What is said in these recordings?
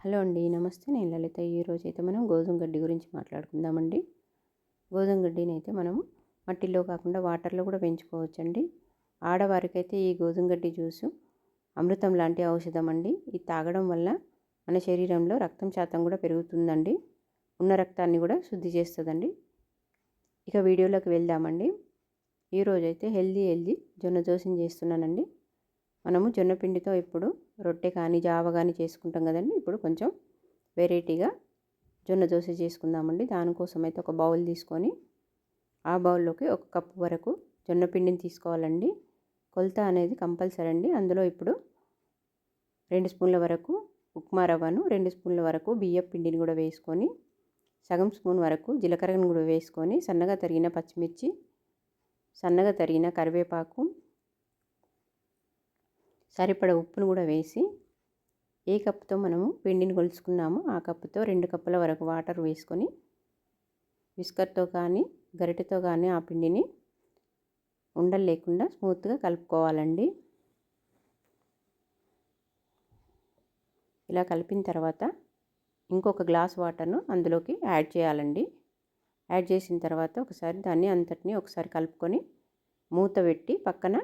Hello అండి నమస్తే. నేను లలిత. ఈరోజు అయితే మనం గోధుమ గడ్డి గురించి మాట్లాడుకుందామండి. గోధుమ గడ్డిని అయితే మనం మట్టిలో కాకుండా వాటర్లో కూడా పెంచుకోవచ్చండి ఆడవారికైతే ఈ గోధుమ గడ్డి జ్యూసు అమృతం లాంటి ఔషధం అండి ఇది తాగడం వల్ల మన శరీరంలో రక్తం శాతం కూడా పెరుగుతుందండి. ఉన్న రక్తాన్ని కూడా శుద్ధి చేస్తుందండి. ఇక వీడియోలోకి వెళ్దామండి. ఈరోజైతే హెల్దీ హెల్దీ జొన్న దోశని చేస్తున్నానండి. మనము జొన్నపిండితో ఇప్పుడు రొట్టె కానీ జావ కానీ చేసుకుంటాం కదండి. ఇప్పుడు కొంచెం వెరైటీగా జొన్న దోశ చేసుకుందామండి. దానికోసం అయితే ఒక బౌల్ తీసుకొని ఆ బౌల్లోకి ఒక కప్పు వరకు జొన్న పిండిని తీసుకోవాలండి. కొలత అనేది కంపల్సరీ అండి. అందులో ఇప్పుడు రెండు స్పూన్ల వరకు ఉప్మా రవ్వను రెండు స్పూన్ల వరకు బియ్యం పిండిని కూడా వేసుకొని సగం స్పూన్ వరకు జీలకర్రను కూడా వేసుకొని సన్నగా తరిగిన పచ్చిమిర్చి సన్నగా తరిగిన కరివేపాకు సరిపడ ఉప్పును కూడా వేసి ఏ కప్పుతో మనము పిండిని కొలుచుకున్నామో ఆ కప్పుతో రెండు కప్పుల వరకు వాటర్ వేసుకొని విస్కర్తో కానీ గరిటెతో కానీ ఆ పిండిని ఉండలు లేకుండా స్మూత్గా కలుపుకోవాలండి. ఇలా కలిపిన తర్వాత ఇంకొక గ్లాస్ వాటర్ను అందులోకి యాడ్ చేయాలండి. యాడ్ చేసిన తర్వాత ఒకసారి దాన్ని అంతటిని ఒకసారి కలుపుకొని మూత పెట్టి పక్కన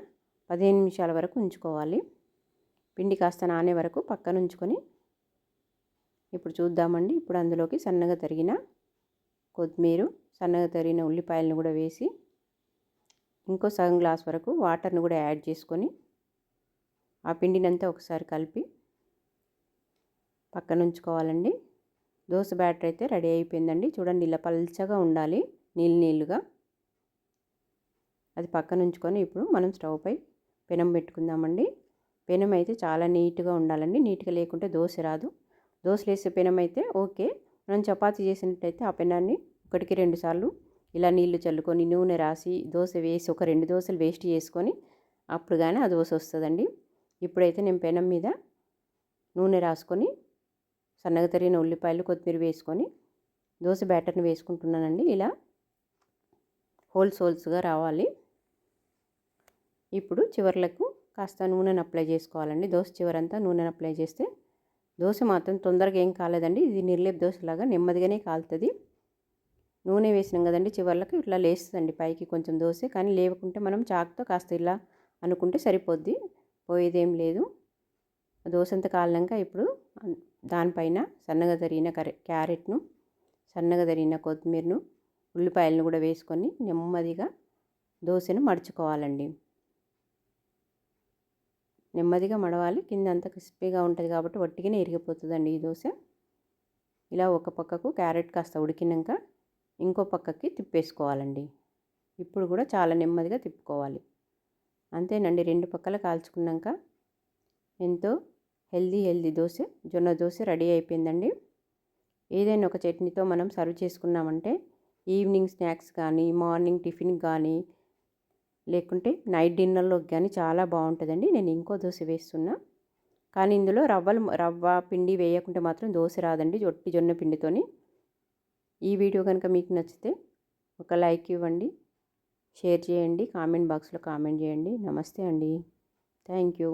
పదిహేను నిమిషాల వరకు ఉంచుకోవాలి. పిండి కాస్త నానే వరకు పక్కన ఉంచుకొని ఇప్పుడు చూద్దామండి. ఇప్పుడు అందులోకి సన్నగా తరిగిన కొత్తిమీర సన్నగా తరిగిన ఉల్లిపాయలను కూడా వేసి ఇంకో సగం గ్లాస్ వరకు వాటర్ని కూడా యాడ్ చేసుకొని ఆ పిండినంతా ఒకసారి కలిపి పక్కన ఉంచుకోవాలండి దోశ బ్యాటర్ అయితే రెడీ అయిపోయిందండి. చూడండి ఇలా పల్చగా ఉండాలి నీళ్ళు నీళ్ళుగా. అది పక్కన ఉంచుకొని ఇప్పుడు మనం స్టవ్ పై పెనం పెట్టుకుందామండి. పెనం అయితే చాలా నీట్గా ఉండాలండి. నీట్గా లేకుంటే దోశ రాదు. దోశలు వేసే పెనం అయితే ఓకే. మనం చపాతీ చేసినట్టయితే ఆ పెనాన్ని ఒకటికి రెండు సార్లు ఇలా నీళ్ళు చల్లుకొని నూనె రాసి దోశ వేసి ఒక రెండు దోశలు వేస్ట్ చేసుకొని అప్పుడు కానీ ఆ దోశ వస్తుందండి. ఇప్పుడైతే నేను పెనం మీద నూనె రాసుకొని సన్నగా తరిగిన ఉల్లిపాయలు కొత్తిమీర వేసుకొని దోశ బ్యాటర్ని వేసుకుంటున్నానండి. ఇలా హోల్స్ హోల్స్గా రావాలి. ఇప్పుడు చివర్లకు కాస్త నూనెను అప్లై చేసుకోవాలండి. దోశ చివరంతా నూనెను అప్లై చేస్తే దోశ మాత్రం తొందరగా ఏం కాలేదండి. ఇది నిర్లేప్ దోశలాగా నెమ్మదిగానే కాలుతుంది. నూనె వేసినాం కదండి చివర్లకు ఇట్లా లేస్తుందండి పైకి కొంచెం దోశ. కానీ లేవకుంటే మనం చాకుతో కాస్త ఇలా అనుకుంటే సరిపోద్ది. పోయేదేం లేదు. దోశ అంతా కాలినాక ఇప్పుడు దానిపైన సన్నగా తరిగిన కరె క్యారెట్ను సన్నగా తరిగిన కొత్తిమీరను ఉల్లిపాయలను కూడా వేసుకొని నెమ్మదిగా దోశను మడుచుకోవాలండి. నెమ్మదిగా మడవాలి. కింద అంతా క్రిస్పీగా ఉంటుంది కాబట్టి వట్టిగానే ఇరిగిపోతుందండి ఈ దోశ. ఇలా ఒక పక్కకు క్యారెట్ కాస్త ఉడికినాక ఇంకో పక్కకి తిప్పేసుకోవాలండి. ఇప్పుడు కూడా చాలా నెమ్మదిగా తిప్పుకోవాలి. అంతేనండి రెండు పక్కల కాల్చుకున్నాక ఎంతో హెల్దీ హెల్దీ దోశ జొన్న దోశ రెడీ అయిపోయిందండి. ఏదైనా ఒక చట్నీతో మనం సర్వ్ చేసుకున్నామంటే ఈవినింగ్ స్నాక్స్ కానీ మార్నింగ్ టిఫిన్ కానీ లేకుంటే నైట్ డిన్నర్లోకి కానీ చాలా బాగుంటుందండి నేను ఇంకో దోశ వేస్తున్నా. కానీ ఇందులో రవ్వలు రవ్వ పిండి వేయకుంటే మాత్రం దోశ రాదండి జొట్టి జొన్న పిండితోని. ఈ వీడియో కనుక మీకు నచ్చితే ఒక లైక్ ఇవ్వండి షేర్ చేయండి కామెంట్ బాక్స్లో కామెంట్ చేయండి. నమస్తే అండి. Thank you.